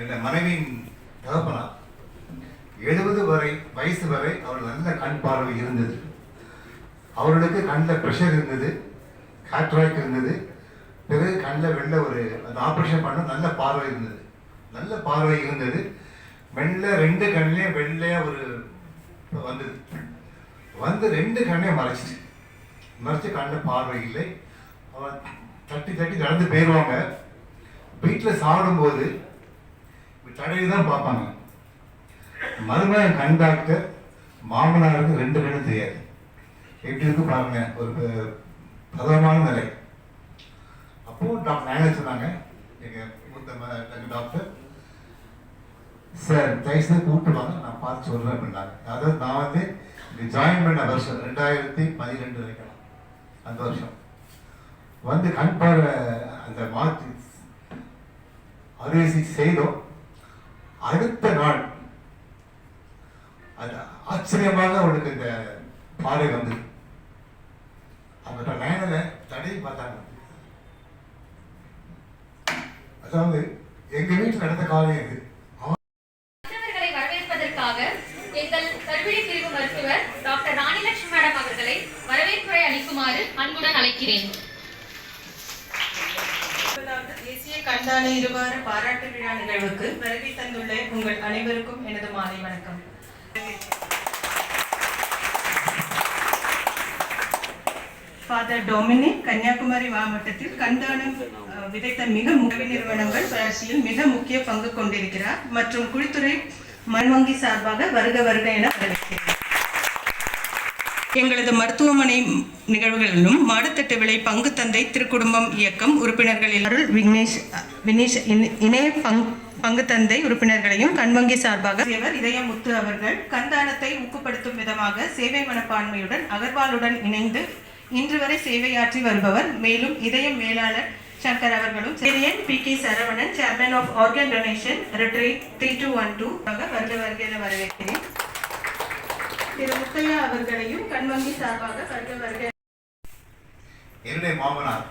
என் என்ற மனைவியின் தகப்பனார். எழுபது வரை வயசு வரை அவர் நல்ல கண் பார்வை இருந்தது. அவர்களுக்கு கண்ணில் ப்ரெஷர் இருந்தது கேட்ராக் இருந்தது. பிறகு கண்ணில் வெளில ஒரு அந்த ஆப்ரேஷன் பண்ண நல்ல பார்வை இருந்தது. நல்ல பார்வை இருந்தது. மெல்ல ரெண்டு கண்ணிலையும் வெள்ளையாக ஒரு வந்தது. வந்து ரெண்டு கண்ணையும் மறைச்சிச்சு. மறைச்சு கண்ணில் பார்வை இல்லை. அவன் தட்டி தட்டி நடந்து போயிடுவாங்க வீட்டில் சாப்பிடும்போது தடவி தான் பார்ப்பாங்க. மருமகன் கண் டாக்டர் மாமனாருக்கு ரெண்டு கண்ணு தெரியாது. எப்படி இருக்கு பாருங்க ஒரு ப- பதமான நிலை. அப்போ டாக்டர் நாங்களே சொன்னாங்க எங்கள் மூத்த டாக்டர் சார் தயவுசெய்து கூப்பிட்டு வாங்க நான் பார்த்து சொல்றேன் அப்படின்னாங்க. அதாவது நான் வந்து இங்க ஜாயின் பண்ண வருஷம் ரெண்டாயிரத்தி பன்னிரெண்டு வரைக்கும் அந்த வருஷம். வந்து கண் பார்வை அந்த மாற்றி அறுவை சிகிச்சை செய்தோம். அடுத்த நாள் அது ஆச்சரியமாக அவனுக்கு இந்த பாதை வந்தது அந்த லைனில் தடையை பார்த்தாங்க. அதாவது எங்க வீட்டில் நடந்த காலம் இது. எங்கள் கல்விழி பிரிவு மருத்துவர் டாக்டர் ராணி லட்சுமி மேடம் அவர்களை வரவேற்புரை அளிக்குமாறு அன்புடன் அழைக்கிறேன். தேசிய இருவார பாராட்டு விழா நிகழ்வுக்கு வருகை தந்துள்ள உங்கள் அனைவருக்கும் எனது மாலை வணக்கம். ஃபாதர் டொமினிக் கன்னியாகுமரி மாவட்டத்தில் கண்தானம் விதைத்த மிக முக்கிய நிறுவனங்கள் வளர்ச்சியில் மிக முக்கிய பங்கு கொண்டிருக்கிறார். மற்றும் குழித்துறை மண்வங்கி சார்பாக வருக வருக என வரவேற்கிறார் எங்களது மருத்துவமனை நிகழ்வுகளிலும் மாடத்தட்டு விலை பங்கு தந்தை திருக்குடும்பம் இயக்கம் உறுப்பினர்களில் அருள் விக்னேஷ் வினேஷ் இணை- இணைய பங் பங்கு தந்தை உறுப்பினர்களையும் கண்வங்கி சார்பாக இதயமுத்து அவர்கள் கண்தானத்தை ஊக்கப்படுத்தும் விதமாக சேவை மனப்பான்மையுடன் அகர்வாலுடன் இணைந்து இன்று வரை சேவையாற்றி வருபவர். மேலும் இதய மேலாளர் சங்கர் அவர்களும் Cherian P K Saravanan chairman of organ donation retreat three two one two வருக வருக என வரவேற்கிறேன். திரு முத்தையா அவர்களையும் கண்வங்கி சார்பாக வருக வருக. என்னுடைய மாமனார்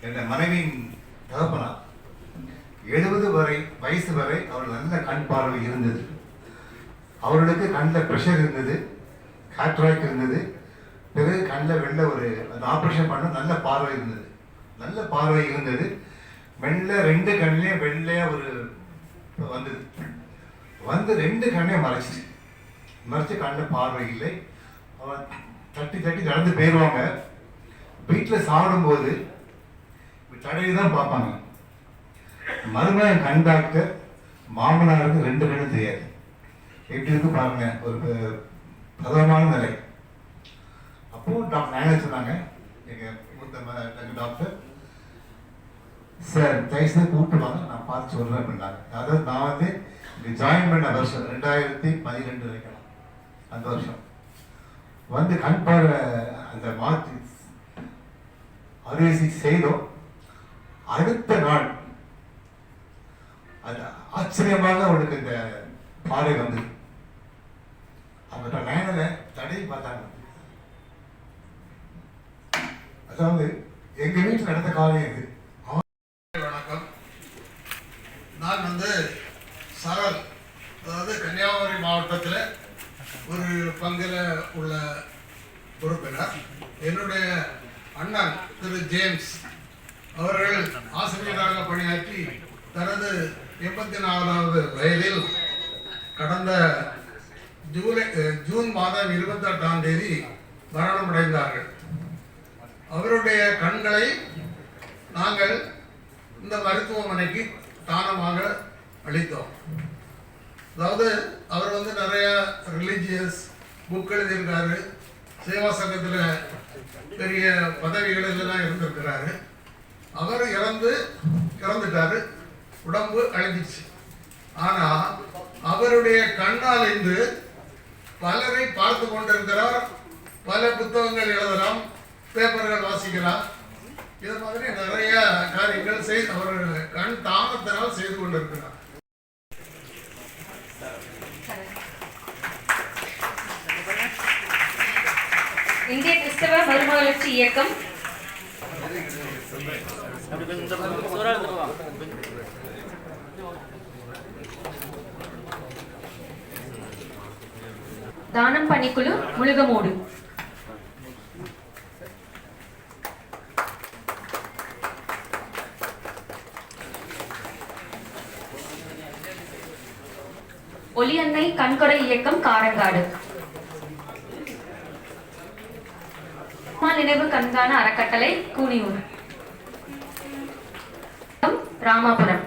என்ற மனைவியின் தகப்பனார் எழுபது வரை வயசு வரை அவர் நல்ல கண் பார்வை இருந்தது. அவர்களுக்கு கண்ணில் ப்ரெஷர் இருந்தது கேட்ராக் இருந்தது. பிறகு கண்ணில் வெளில ஒரு அந்த ஆப்ரேஷன் பண்ண நல்ல பார்வை இருந்தது. நல்ல பார்வை இருந்தது. மெல்ல ரெண்டு கண்ணிலையும் வெள்ளையாக ஒரு வந்தது. வந்து ரெண்டு கண்ணையும் மறைச்சிச்சு மறைச்சு கண்ணில் பார்வை இல்லை. அவன் தட்டி தட்டி நடந்து போயிடுவாங்க வீட்டில் சாப்பிடும்போது தடவி தான் பார்ப்பாங்க. மருமகன் கண் டாக்டர் மாமனாருக்கு ரெண்டு கண்ணு தெரியாது. எப்படி இருக்கு பாருங்க ஒரு பிரதமான நிலை. அப்போ டாக்டர் நாங்களே சொன்னாங்க எங்கள் மூத்த டாக்டர் சார் தயவுசெய்து கூப்பிட்டு வாங்க நான் பார்த்து சொல்கிறேன் அப்படின்னாங்க அதாவது நான் வந்து இங்கே ஜாயின் பண்ண வருஷம் ரெண்டாயிரத்தி பன்னிரெண்டு வரைக்கும் அந்த வருஷம். வந்து கண் பார்வை அந்த மாற்றி அறுவை செய்தோம். அடுத்த நாள் அது ஆச்சரியமாக அவளுக்கு இந்த பாடல் வந்து அந்த லைனில் தடையை பார்த்தாங்க. அதாவது எங்க வீட்டில் நடந்த காலம் இது. வணக்கம். நான் வந்து சரல் அதாவது கன்னியாகுமரி மாவட்டத்தில் ஒரு பங்கில் உள்ள உறுப்பினர். என்னுடைய அண்ணன் திரு ஜேம்ஸ் அவர்கள் ஆசிரியராக பணியாற்றி தனது எண்பத்தி நாலாவது வயதில் கடந்த ஜூலை ஜூன் மாதம் இருபத்தெட்டாம் தேதி மரணமடைந்தார்கள். அவருடைய கண்களை நாங்கள் இந்த மருத்துவமனைக்கு தானமாக அளித்தோம். அதாவது அவர் வந்து நிறைய ரிலீஜியஸ் புக் எழுதியிருக்காரு சேவா சங்கத்தில் பெரிய பதவிகளிலெல்லாம் இருந்திருக்கிறாரு. அவர் இறந்து இறந்துட்டாரு. உடம்பு அழிஞ்சிச்சு ஆனால் அவருடைய கண்ணால் இன்று பலரை பார்த்து கொண்டிருக்கிறார். பல புத்தகங்கள் எழுதலாம் பேப்பர்கள் வாசிக்கலாம். இது மாதிரி நிறைய காரியங்கள் செய்து அவர் கண் தாமத்தினால் செய்து கொண்டிருக்கிறார். இந்திய கிறிஸ்தவ மறுமலர்ச்சி இயக்கம். தானம் பணிக்குழு முழுகமோடு. ஒளியன்னை கண்கொடை இயக்கம் காரங்காடு. நினைவு கண்காண அறக்கட்டளை கூனியூர். ராமாபுரம்.